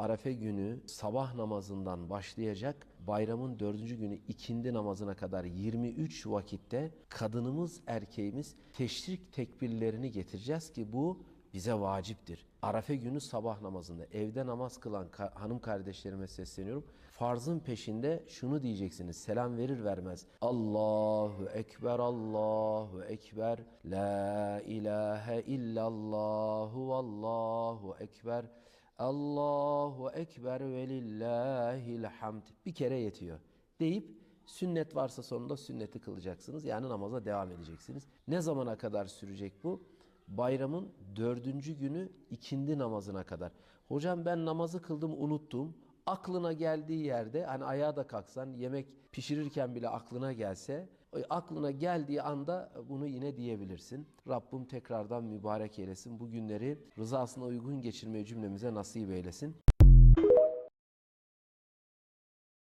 Arefe günü sabah namazından başlayacak bayramın dördüncü günü ikindi namazına kadar 23 vakitte kadınımız erkeğimiz teşrik tekbirlerini getireceğiz ki bu bize vaciptir. Arefe günü sabah namazında evde namaz kılan ka- hanım kardeşlerime sesleniyorum. Farzın peşinde şunu diyeceksiniz. Selam verir vermez. Allahu Ekber, Allahu Ekber. La ilahe illallahu Allahu Ekber. Allahu Ekber ve lillahil hamd. Bir kere yetiyor. Deyip sünnet varsa sonunda sünneti kılacaksınız. Yani namaza devam edeceksiniz. Ne zamana kadar sürecek bu? Bayramın dördüncü günü ikindi namazına kadar. Hocam ben namazı kıldım unuttum. Aklına geldiği yerde hani ayağa da kalksan yemek pişirirken bile aklına gelse e, aklına geldiği anda bunu yine diyebilirsin. Rabbim tekrardan mübarek eylesin. Bu günleri rızasına uygun geçirmeyi cümlemize nasip eylesin.